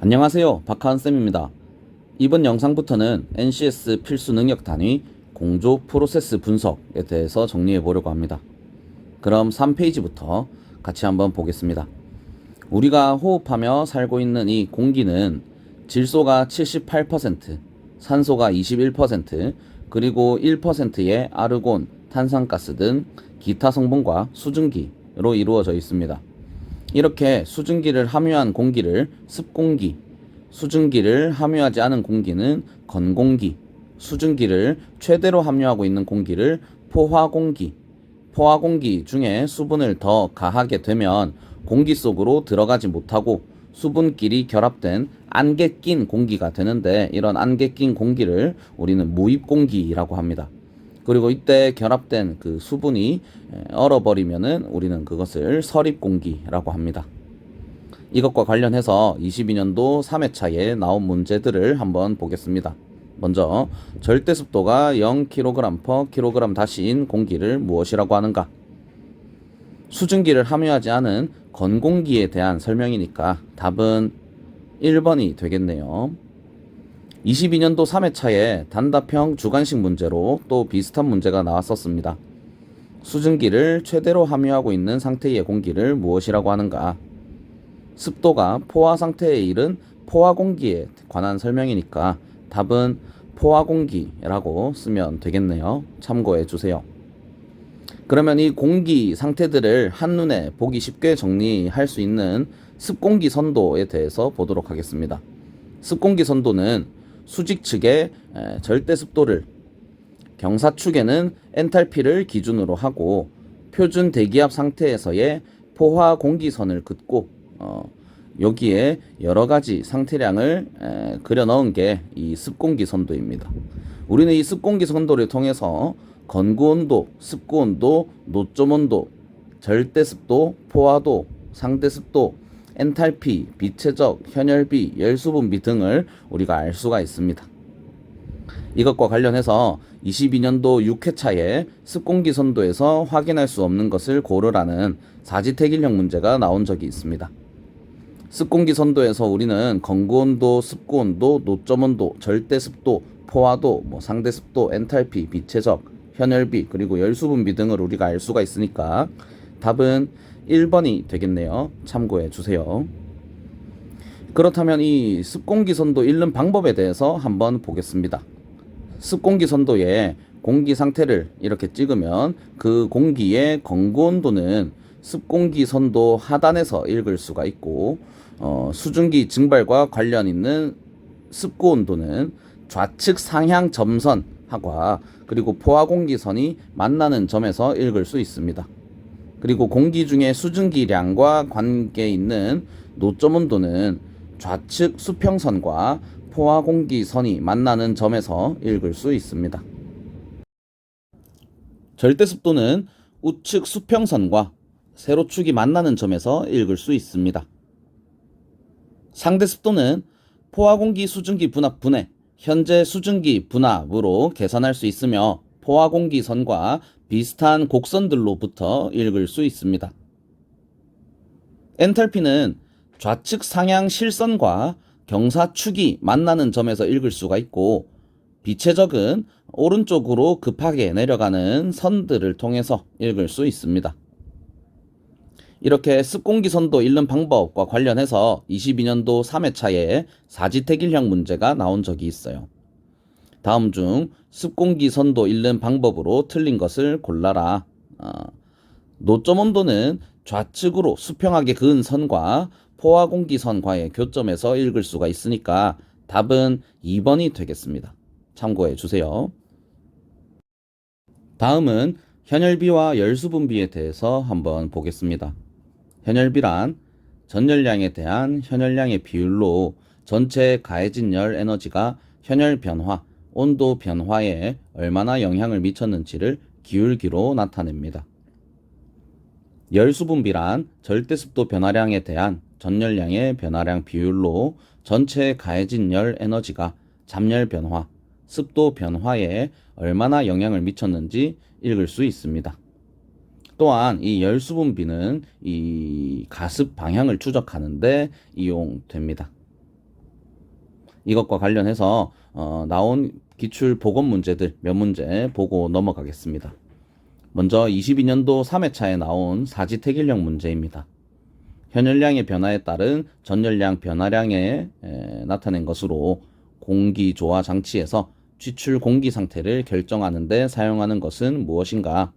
안녕하세요. 박하은쌤입니다. 이번 영상부터는 NCS 필수 능력 단위 공조 프로세스 분석에 대해서 정리해 보려고 합니다. 그럼 3페이지부터 같이 한번 보겠습니다. 우리가 호흡하며 살고 있는 이 공기는 질소가 78%, 산소가 21%, 그리고 1%의 아르곤, 탄산가스 등 기타 성분과 수증기로 이루어져 있습니다. 이렇게 수증기를 함유한 공기를 습공기, 수증기를 함유하지 않은 공기는 건공기, 수증기를 최대로 함유하고 있는 공기를 포화공기, 포화공기 중에 수분을 더 가하게 되면 공기 속으로 들어가지 못하고 수분끼리 결합된 안개 낀 공기가 되는데 이런 안개 낀 공기를 우리는 무입 공기라고 합니다. 그리고 이때 결합된 그 수분이 얼어버리면은 우리는 그것을 설입 공기라고 합니다. 이것과 관련해서 22년도 3회차에 나온 문제들을 한번 보겠습니다. 먼저 절대 습도가 0kg per kg 다시인 공기를 무엇이라고 하는가? 수증기를 함유하지 않은 건공기에 대한 설명이니까 답은 1번이 되겠네요. 22년도 3회차에 단답형 주관식 문제로 또 비슷한 문제가 나왔었습니다. 수증기를 최대로 함유하고 있는 상태의 공기를 무엇이라고 하는가? 습도가 포화 상태에 이른 포화 공기에 관한 설명이니까 답은 포화 공기라고 쓰면 되겠네요. 참고해 주세요. 그러면 이 공기 상태들을 한눈에 보기 쉽게 정리할 수 있는 습공기 선도에 대해서 보도록 하겠습니다. 습공기 선도는 수직 측의 절대 습도를 경사 축에는 엔탈피를 기준으로 하고 표준 대기압 상태에서의 포화 공기선을 긋고 어, 여기에 여러 가지 상태량을 에, 그려 넣은 게 이 습공기 선도입니다. 우리는 이 습공기 선도를 통해서 건구 온도, 습구 온도, 노점 온도, 절대 습도, 포화도, 상대 습도, 엔탈피, 비체적, 현열비, 열수분비 등을 우리가 알 수가 있습니다. 이것과 관련해서 22년도 6회차에 습공기 선도에서 확인할 수 없는 것을 고르라는 사지택일형 문제가 나온 적이 있습니다. 습공기 선도에서 우리는 건구 온도, 습구 온도, 노점 온도, 절대 습도, 포화도, 뭐 상대 습도, 엔탈피, 비체적, 현열비, 그리고 열수분비 등을 우리가 알 수가 있으니까 답은 1번이 되겠네요. 참고해 주세요. 그렇다면 이 습공기 선도 잃는 방법에 대해서 한번 보겠습니다. 습공기 선도에 공기 상태를 이렇게 찍으면 그 공기의 건구 온도는 습공기 선도 하단에서 읽을 수가 있고 어, 수증기 증발과 관련 있는 습구 온도는 좌측 상향 점선하고 그리고 포화 공기선이 만나는 점에서 읽을 수 있습니다. 그리고 공기 중에 수증기량과 관계 있는 노점 온도는 좌측 수평선과 포화 공기선이 만나는 점에서 읽을 수 있습니다. 절대 습도는 우측 수평선과 세로축이 만나는 점에서 읽을 수 있습니다. 상대 습도는 포화 공기 수증기 분압 분해, 현재 수증기 분압으로 계산할 수 있으며 포화 공기 선과 비슷한 곡선들로부터 읽을 수 있습니다. 엔탈피는 좌측 상향 실선과 경사축이 만나는 점에서 읽을 수가 있고 비체적은 오른쪽으로 급하게 내려가는 선들을 통해서 읽을 수 있습니다. 이렇게 습공기 선도 읽는 방법과 관련해서 22년도 3회차에 사지택일형 문제가 나온 적이 있어요. 다음 중 습공기 선도 읽는 방법으로 틀린 것을 골라라. 어, 노점 온도는 좌측으로 수평하게 그은 선과 포화 공기 선과의 교점에서 읽을 수가 있으니까 답은 2번이 되겠습니다. 참고해 주세요. 다음은 현열비와 열수분비에 대해서 한번 보겠습니다. 현열비란 전열량에 대한 현열량의 비율로 전체 가해진 열 에너지가 현열 변화, 온도 변화에 얼마나 영향을 미쳤는지를 기울기로 나타냅니다. 열수분비란 절대습도 변화량에 대한 전열량의 변화량 비율로 전체 가해진 열 에너지가 잠열 변화, 습도 변화에 얼마나 영향을 미쳤는지 읽을 수 있습니다. 또한 이 열수분비는 이 가습 방향을 추적하는데 이용됩니다. 이것과 관련해서 어, 나온 기출 보건 문제들 몇 문제 보고 넘어가겠습니다. 먼저 22년도 3회차에 나온 사지택일형 문제입니다. 현열량의 변화에 따른 전열량 변화량에 에, 나타낸 것으로 공기 조화 장치에서 취출 공기 상태를 결정하는 데 사용하는 것은 무엇인가?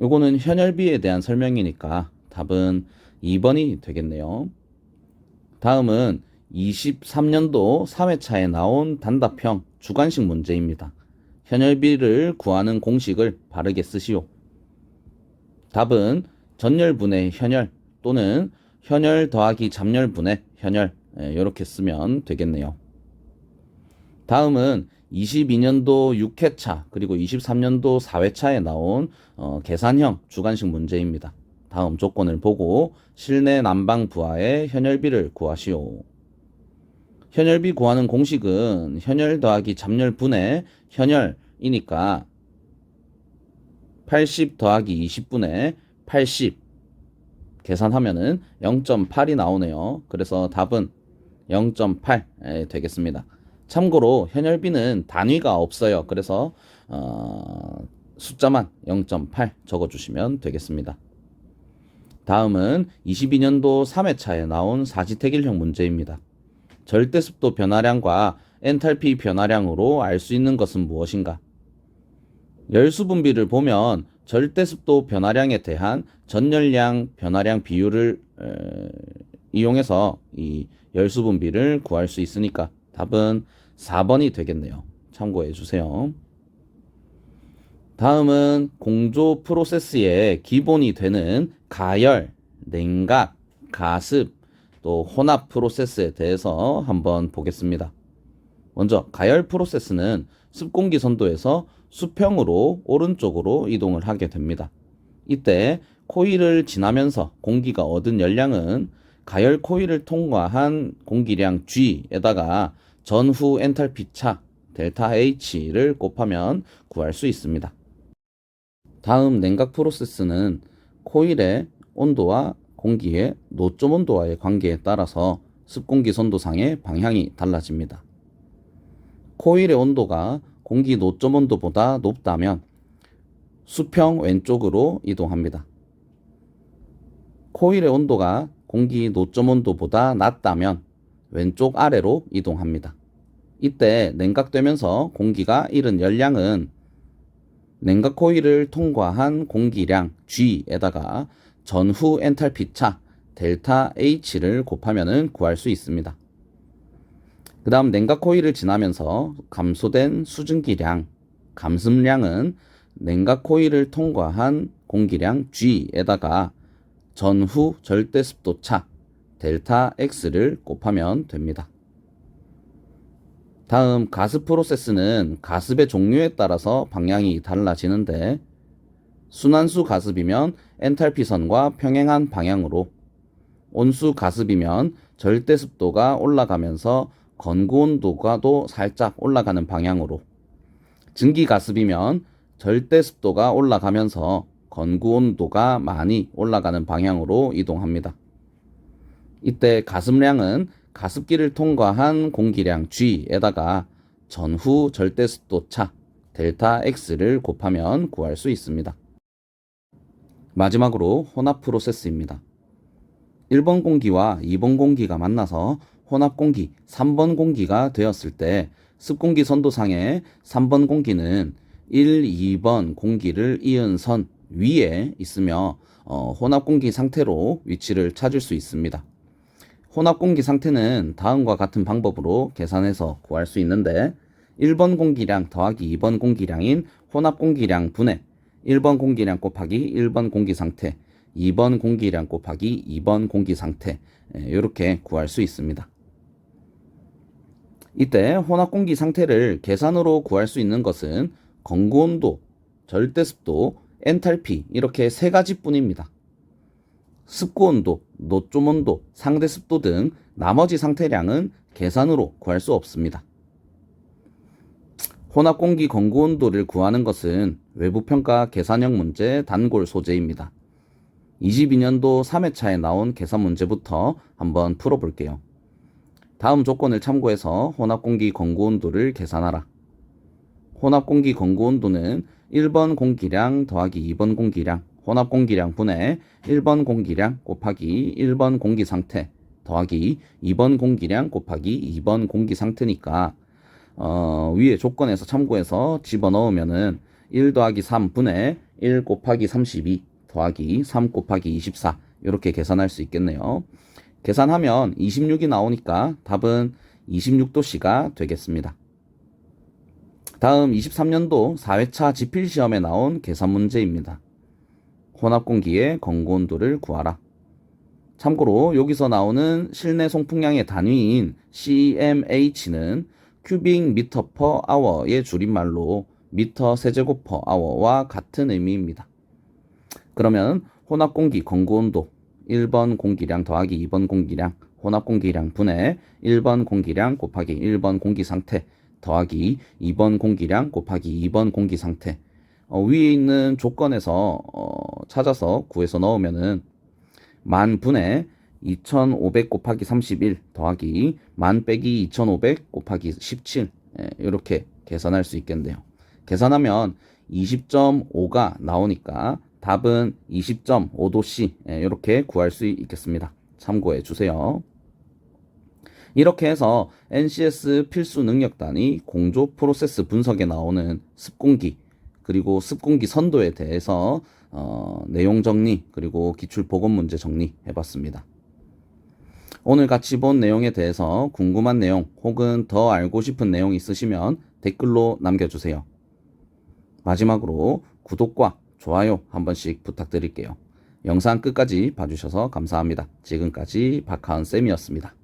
요거는 현열비에 대한 설명이니까 답은 2번이 되겠네요. 다음은 23년도 3회차에 나온 단답형 주관식 문제입니다. 현열비를 구하는 공식을 바르게 쓰시오. 답은 전열분의 현열 또는 현열 더하기 잡열분의 현열 이렇게 쓰면 되겠네요. 다음은 22년도 6회차 그리고 23년도 4회차에 나온 어, 계산형 주관식 문제입니다. 다음 조건을 보고 실내 난방 부하의 현열비를 구하시오. 현열비 구하는 공식은 현열 더하기 잡열 분의 현열이니까 80 더하기 20분의 80 계산하면은 0.8이 나오네요. 그래서 답은 0.8 되겠습니다. 참고로 현열비는 단위가 없어요. 그래서 어, 숫자만 0.8 적어주시면 되겠습니다. 다음은 22년도 3회차에 나온 사지택일형 문제입니다. 절대 습도 변화량과 엔탈피 변화량으로 알 수 있는 것은 무엇인가? 열수 분비를 보면 절대 습도 변화량에 대한 전열량 변화량 비율을 에, 이용해서 이 열수 분비를 구할 수 있으니까 답은 4번이 되겠네요. 참고해 주세요. 다음은 공조 프로세스의 기본이 되는 가열, 냉각, 가습, 또 혼합 프로세스에 대해서 한번 보겠습니다. 먼저 가열 프로세스는 습공기 선도에서 수평으로 오른쪽으로 이동을 하게 됩니다. 이때 코일을 지나면서 공기가 얻은 열량은 가열 코일을 통과한 공기량 G에다가 전후 엔탈피 차 델타 H를 곱하면 구할 수 있습니다. 다음 냉각 프로세스는 코일의 온도와 공기의 노점 온도와의 관계에 따라서 습공기 선도상의 방향이 달라집니다. 코일의 온도가 공기 노점 온도보다 높다면 수평 왼쪽으로 이동합니다. 코일의 온도가 공기 노점 온도보다 낮다면 왼쪽 아래로 이동합니다. 이때 냉각되면서 공기가 잃은 열량은 냉각 코일을 통과한 공기량 G에다가 전후 엔탈피 차 델타 H를 곱하면 구할 수 있습니다. 그 다음 냉각 코일을 지나면서 감소된 수증기량, 감습량은 냉각 코일을 통과한 공기량 G에다가 전후 절대 습도 차 델타 X를 곱하면 됩니다. 다음 가습 프로세스는 가습의 종류에 따라서 방향이 달라지는데 순환수 가습이면 엔탈피선과 평행한 방향으로 온수 가습이면 절대 습도가 올라가면서 건구 온도가도 살짝 올라가는 방향으로 증기 가습이면 절대 습도가 올라가면서 건구 온도가 많이 올라가는 방향으로 이동합니다. 이때 가습량은 가습기를 통과한 공기량 G에다가 전후 절대 습도 차 델타 X를 곱하면 구할 수 있습니다. 마지막으로 혼합 프로세스입니다. 1번 공기와 2번 공기가 만나서 혼합 공기 3번 공기가 되었을 때 습공기 선도상에 3번 공기는 1, 2번 공기를 이은 선 위에 있으며 어, 혼합 공기 상태로 위치를 찾을 수 있습니다. 혼합 공기 상태는 다음과 같은 방법으로 계산해서 구할 수 있는데 1번 공기량 더하기 2번 공기량인 혼합 공기량 분의 1번 공기량 곱하기 1번 공기 상태, 2번 공기량 곱하기 2번 공기 상태 이렇게 구할 수 있습니다. 이때 혼합 공기 상태를 계산으로 구할 수 있는 것은 건구 온도, 절대 습도, 엔탈피 이렇게 세 가지뿐입니다. 습고 온도, 노점 온도, 상대 습도 등 나머지 상태량은 계산으로 구할 수 없습니다. 혼합 공기 건구 온도를 구하는 것은 외부 평가 계산형 문제 단골 소재입니다. 22년도 3회차에 나온 계산 문제부터 한번 풀어볼게요. 다음 조건을 참고해서 혼합공기 건고 온도를 계산하라. 혼합공기 건고 온도는 1번 공기량 더하기 2번 공기량, 혼합 공기량 분의 1번 공기량 곱하기 1번 공기 상태 더하기 2번 공기량 곱하기 2번 공기 상태니까 어, 위에 조건에서 참고해서 집어넣으면은 1 더하기 3분의 1 곱하기 32 더하기 3 곱하기 24 이렇게 계산할 수 있겠네요. 계산하면 26이 나오니까 답은 26도씨가 되겠습니다. 다음 23년도 4회차 지필 시험에 나온 계산 문제입니다. 혼합공기의 건고온도를 구하라. 참고로 여기서 나오는 실내 송풍량의 단위인 CMH는 큐빅 미터 퍼 아워의 줄임말로 미터 세제곱 퍼 아워와 같은 의미입니다. 그러면 혼합 공기 건고 온도 1번 공기량 더하기 2번 공기량 혼합 공기량 분의 1번 공기량 곱하기 1번 공기 상태 더하기 2번 공기량 곱하기 2번 공기 상태 어, 위에 있는 조건에서 어, 찾아서 구해서 넣으면은 만 분의 2500 곱하기 31 더하기 만 빼기 2500 곱하기 17 예, 이렇게 계산할 수 있겠네요. 계산하면 20.5가 나오니까 답은 20.5도씨 예, 이렇게 구할 수 있겠습니다. 참고해 주세요. 이렇게 해서 NCS 필수 능력단위 공조 프로세스 분석에 나오는 습공기 그리고 습공기 선도에 대해서 어, 내용 정리 그리고 기출 보건 문제 정리 해봤습니다. 오늘 같이 본 내용에 대해서 궁금한 내용 혹은 더 알고 싶은 내용 있으시면 댓글로 남겨주세요. 마지막으로 구독과 좋아요 한 번씩 부탁드릴게요. 영상 끝까지 봐주셔서 감사합니다. 지금까지 박하은 쌤이었습니다.